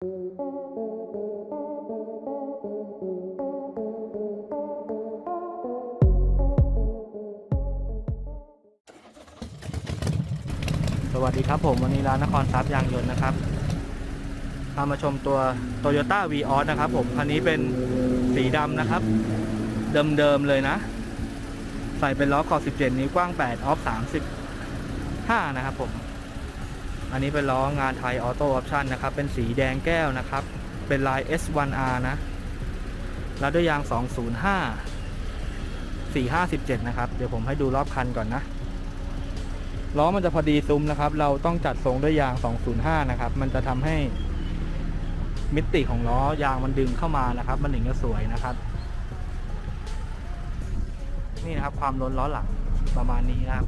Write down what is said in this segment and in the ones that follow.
สวัสดีครับผมวันนี้ร้านนครทรัพย์ยางยนต์นะครับพามาชมตัว Toyota v ีออสนะครับผมคันนี้เป็นสีดำนะครับ เดิมๆเลยนะ ใส่เป็นล้อขอบ 17 นิ้วกว้าง 8 ออฟ 35 นะครับผม อันนี้เป็นล้องานไทยออโต้ออปชั่นนะครับ เป็นสีแดงแก้วนะครับ เป็นลาย S1R นะ แล้วด้วยยาง 205 457 นะครับ เดี๋ยวผมให้ดูรอบคันก่อนนะ ล้อมันจะพอดีซุ้มนะครับ เราต้องจัดทรงด้วยยาง 205 นะครับ มันจะทำให้มิติของล้อยางมันดึงเข้ามานะครับ มันถึงจะสวยนะครับ นี่นะครับความล้นล้อหลังประมาณนี้นะครับ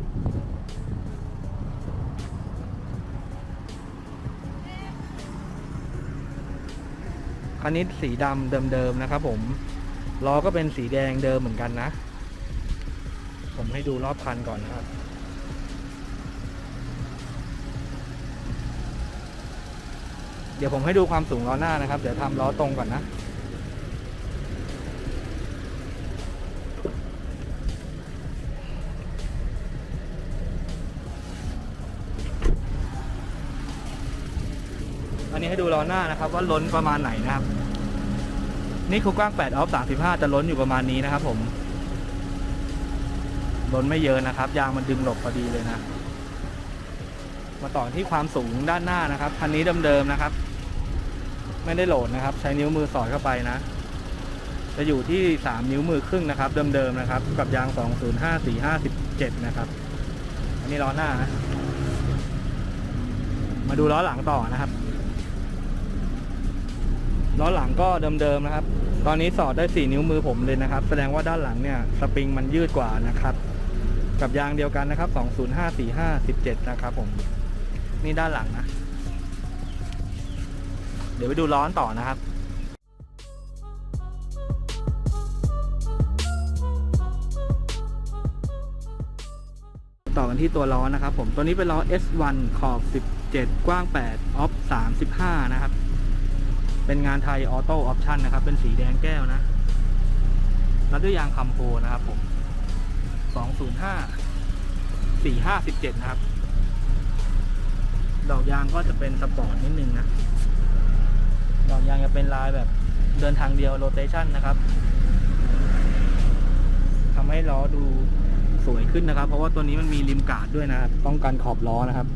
คันนี้สีดำเดิมๆนะครับผมล้อก็เป็นสีแดงเดิมเหมือนกันนะ ผมให้ดูรอบคันก่อนนะครับ เดี๋ยวผมให้ดูความสูงล้อหน้านะครับ เดี๋ยวทำล้อตรงก่อนนะอันนี้ให้ดูล้อหน้านะครับ ว่าล้นประมาณไหนนะครับ นี่คือกว้าง8ออฟ35 จะล้นอยู่ประมาณนี้นะครับผมล้นไม่เยอะนะครับ ยางมันดึงหลบพอดีเลยนะ มาต่อที่ความสูงด้านหน้านะครับคันนี้เดิมๆนะครับ ไม่ได้โหลดนะครับ ใช้นิ้วมือสอดเข้าไปนะ จะอยู่ที่ 3 นิ้วมือครึ่งนะครับ เดิมๆนะครับ กับยาง 205 457 นะครับ อันนี้ล้อหน้านะ มาดูล้อหลังต่อนะครับ ล้อหลังก็เดิมๆนะครับ ตอนนี้สอดได้ 4 นิ้วมือผมเลยนะครับ แสดงว่าด้านหลังเนี่ยสปริงมันยืดกว่านะครับ กับยางเดียวกันนะครับ 205 45 17 นะครับผม นี่ด้านหลังนะ เดี๋ยวไปดูล้อนต่อนะครับต่อกันที่ตัวล้อนะครับผม ตัวนี้เป็นล้อ S1 ขอบ 17 กว้าง 8 ออฟ 35 นะครับ เป็นงานไทยออโต้ออปชั่นนะครับ เป็นสีแดงแก้วนะแล้วด้วยยางคัมโพนะครับผม205 457นะครับ ดอกยางก็จะเป็นสปอร์ตนิดนึงนะ ดอกยางจะเป็นลายแบบเดินทางเดียวโรเตชันนะครับทำให้ล้อดูสวยขึ้นนะครับ เพราะว่าตัวนี้มันมีริมกาดด้วยนะครับป้องกันขอบล้อนะครับ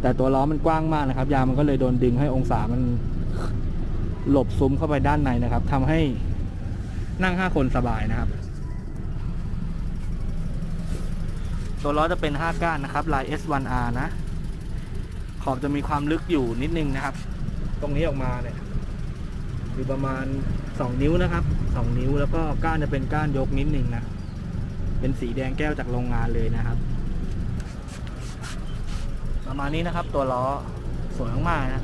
แต่ตัวล้อมันกว้างมากนะครับ ยางมันก็เลยโดนดึงให้องศามัน หลบซุ้มเข้าไปด้านในนะครับทำให้นั่งห้าคนสบายนะครับ ตัวล้อจะเป็น 5 ก้านนะครับลาย S1R นะ ขอบจะมีความลึกอยู่นิดนึงนะครับ ตรงนี้ออกมาเนี่ยอยู่ประมาณ 2 นิ้วนะครับ 2 นิ้วแล้วก็ก้านจะเป็นก้านยกนิดนึงนะ เป็นสีแดงแก้วจากโรงงานเลยนะครับ ประมาณนี้นะครับตัวล้อสวยมากๆนะ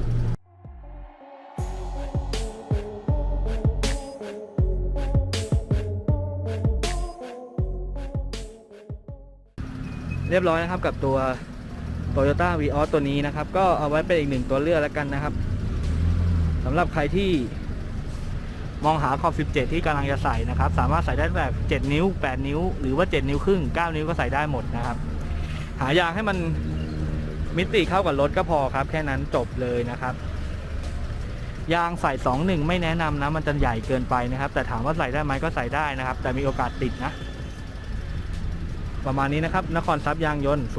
เรียบร้อยนะครับกับตัว Toyota v ีออตัวนี้นะครับ ก็เอาไว้เป็นอีกหนึ่งตัวเลือกแล้วกันนะครับสำหรับใครที่มองหาขอบ 17 ที่กำลังจะใส่นะครับ สามารถใส่ได้แบบ 7 นิ้ว 8 นิ้ว หรือว่า 7 นิ้วครึ่ง 9 นิ้วก็ใส่ได้หมดนะครับ หายางให้มันมิติเข้ากับรถก็พอครับ แค่นั้นจบเลยนะครับ ยางใส่ 21 ไม่แนะนำนะ มันจะใหญ่เกินไปนะครับ แต่ถามว่าใส่ได้ไหมก็ใส่ได้นะครับ แต่มีโอกาสติดนะ ประมาณนี้นะครับ นครทรัพย์ยางยนต์ 094 540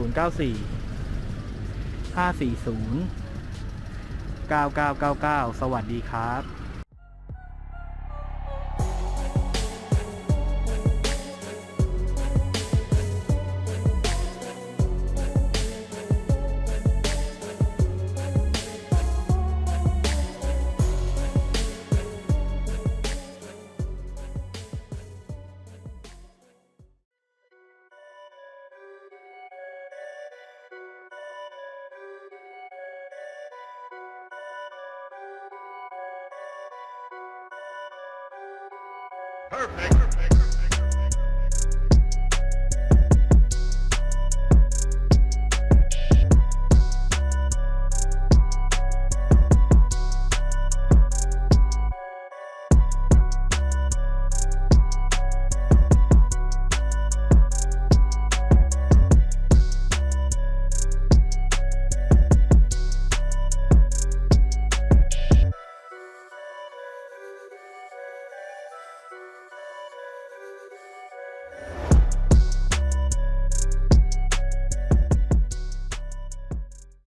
9999 สวัสดีครับ Perfect. Perfect.